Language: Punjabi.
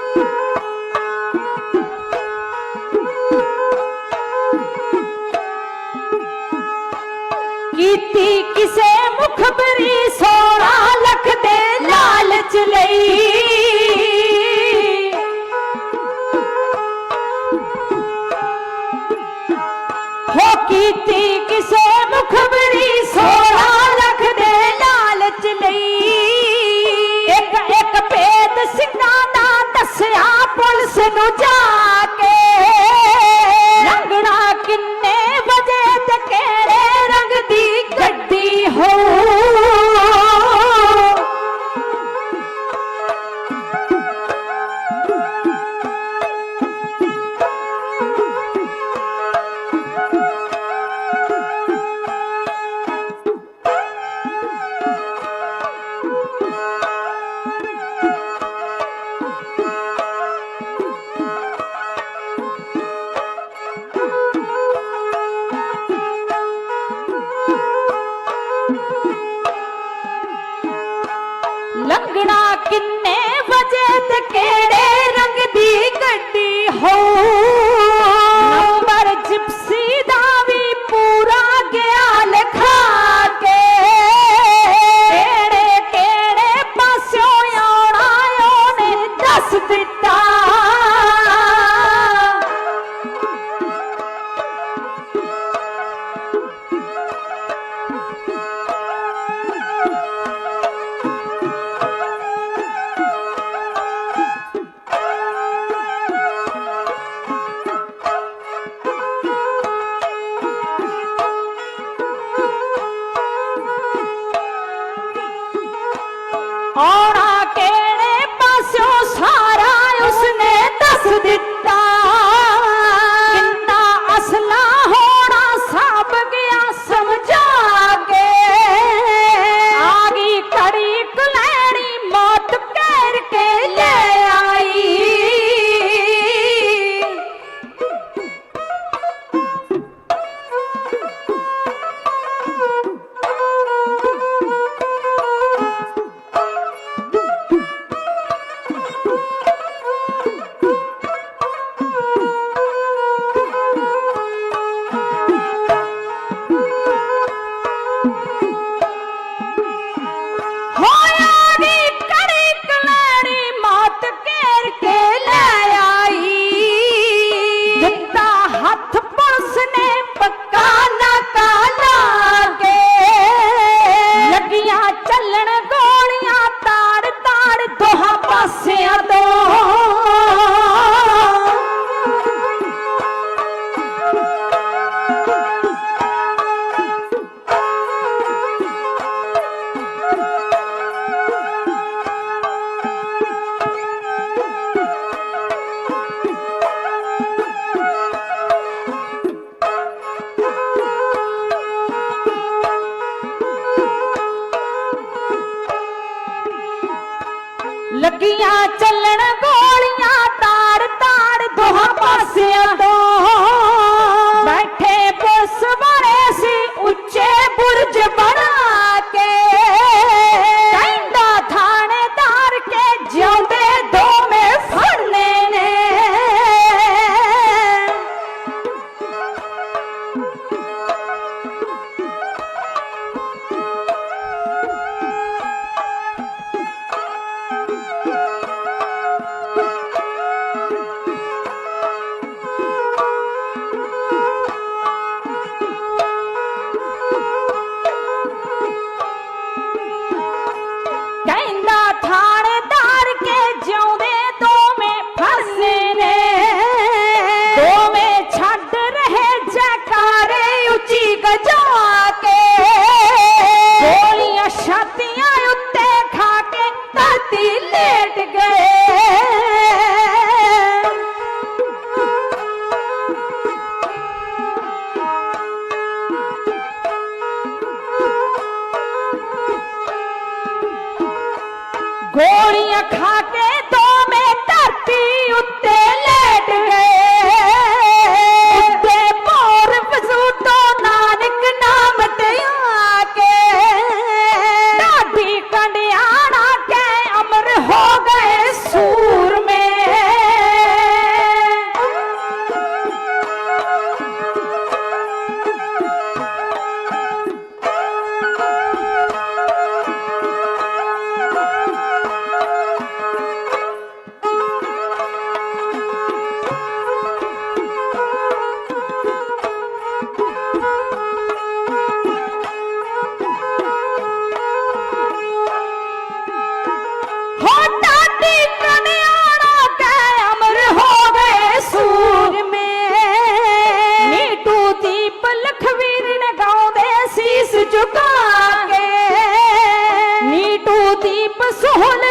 Woo! ਕਿੰਨੇ ਵਜੇ ਤੇ ਕਿਹੜੇ ਰੰਗ ਦੀ ਗੱਡੀ ਹੋ ਨੰਬਰ ਜਿਪਸੀ ਦਾ ਵੀ ਪੂਰਾ ਗਿਆ ਲਿਖਾ ਕੇ। ਕਿਹੜੇ ਕਿਹੜੇ ਪਾਸਿਓਂ ਆਉਣਾ ਉਹਨੇ ਦੱਸ ਦਿੱਤਾ। রে ਲੱਗੀਆਂ ਚੱਲਣ ਗੋਲੀਆਂ ਤਾੜ ਤਾੜ ਦੋਹਾਂ ਪਾਸਿਆਂ ਤੋਂ। ਬੈਠੇ ਪੁਲਿਸ ਵਾਲੇ ਸੀ ਉੱਚੇ ਬੁਰਜ ਮਿਟ ਗਏ ਗੋਲੀਆਂ ਖਾ ਕੇ ਤੋਂ ਮੈਂ ਧਰਤੀ ਉੱਤੇ সোহনে